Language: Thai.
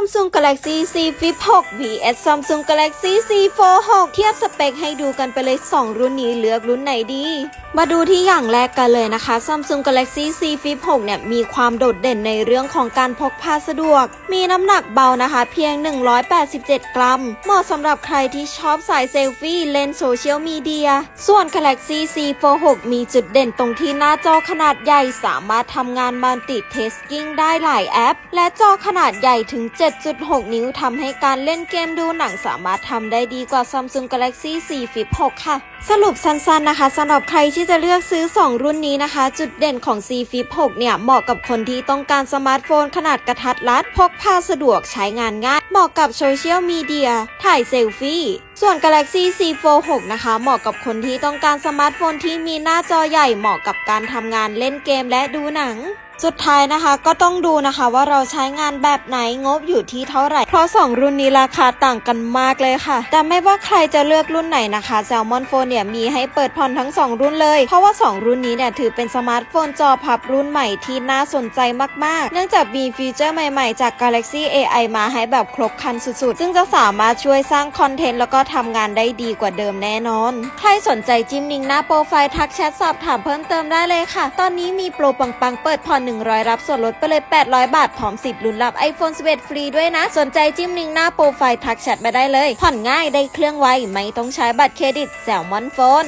Samsung Galaxy Z Flip 6 vs Samsung Galaxy Z Fold 6 เทียบสเปคให้ดูกันไปเลย 2 รุ่นนี้เลือกรุ่นไหนดี มาดูที่อย่างแรกกันเลยนะคะ Samsung Galaxy Z Flip 6 เนี่ยมีความโดดเด่นในเรื่องของการพกพาสะดวก มีน้ำหนักเบานะคะ เพียง 187 กรัม เหมาะสำหรับใครที่ชอบสายเซลฟี่เล่นโซเชียลมีเดีย ส่วน Galaxy Z Fold 6 มีจุดเด่นตรงที่หน้าจอขนาดใหญ่ สามารถทำงานมัลติเทสกิ้งได้หลายแอป และจอขนาดใหญ่ถึง7.6 นิ้วทำให้การเล่นเกมดูหนังสามารถทำได้ดีกว่า Samsung Galaxy 4 Flip 6 ค่ะ สรุปสั้นๆนะคะสำหรับใครที่จะเลือกซื้อ 2 รุ่นนี้นะคะ จุดเด่นของ C Flip 6 เนี่ย เหมาะกับคนที่ต้องการสมาร์ทโฟนขนาดกระทัดรัด พกพาสะดวกใช้งานง่าย เหมาะกับโซเชียลมีเดีย ถ่ายเซลฟี่ส่วน Galaxy Z Fold 6 นะคะ เหมาะกับคนที่ต้องการสมาร์ทโฟนที่มีหน้าจอใหญ่เหมาะกับการทำงานเล่นเกมและดูหนัง สุดท้ายนะคะก็ต้องดูนะคะว่าเราใช้งานแบบไหนงบอยู่ที่เท่าไหร่ เพราะ 2 รุ่นนี้ราคาต่างกันมากเลยค่ะ แต่ไม่ว่าใครจะเลือกรุ่นไหนนะคะ Salmon Phone เนี่ยมีให้เปิดผ่อนทั้ง 2 รุ่นเลย เพราะว่า 2 รุ่นนี้เนี่ยถือเป็นสมาร์ทโฟนจอพับรุ่นใหม่ที่น่าสนใจมากๆ เนื่องจากมีฟีเจอร์ใหม่ๆ จาก Galaxy AI มาให้แบบครบครันสุดๆ ซึ่งจะสามารถช่วยสร้างคอนเทนต์แล้วก็ทำงานได้ดีกว่าเดิมแน่นอน ใครสนใจจิ้มลิงก์หน้าโปรไฟล์ทักแชทสอบถามเพิ่มเติมได้เลยค่ะ ตอนนี้มีโปรปังๆ เปิดผ่อน100 รับส่วนลดไปเลย 800 บาท พร้อมสิทธิ์ลุ้นรับ iPhone 11 ฟรีด้วยนะ สนใจจิ้มลิงก์หน้าโปรไฟล์ทักแชทมาได้เลย ผ่อนง่ายได้เครื่องไวไม่ต้องใช้บัตรเครดิตแซลมอนโฟน